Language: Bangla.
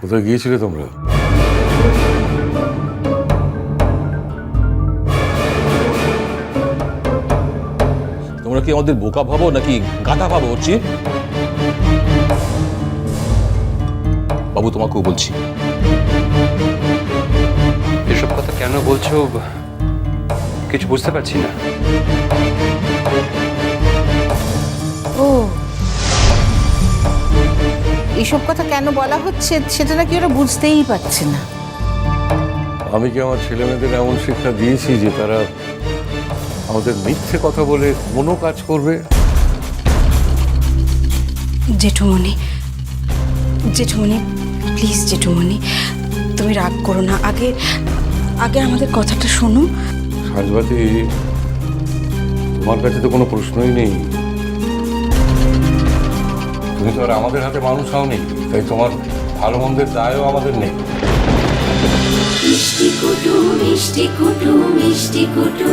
কোথায় গিয়েছিলে তোমরা? তোমরা কি আমাদের বোকা ভাবো নাকি গাধা ভাবো হচ্ছে বাবু, তোমাকেও বলছি। এসব কথা কেন বলছো? কিছু বুঝতে পারছি না। ও। এসব কথা কেন বলা হচ্ছে সেটা নাকি ওরা বুঝতেই পারছে না। আমি কি আমার ছেলে মেয়েদের এমন শিক্ষা দিয়েছি যে তারা আমাদের মিথ্যে কথা বলে কোনো কাজ করবে? জেঠুমণি জেঠুমণি প্লিজ জেঠুমণি তুমি রাগ করো না। আগে আগে আমাদের কথাটা শোনো। সাজবাতি তোমার কাছে তো কোনো প্রশ্নই নেই। তুমি তো আর আমাদের হাতে মানুষ হওনি, তাই তোমার ভালো মন্দের দায়ও আমাদের নেই। মিষ্টি কুটু মিষ্টি কুটু মিষ্টি কুটু।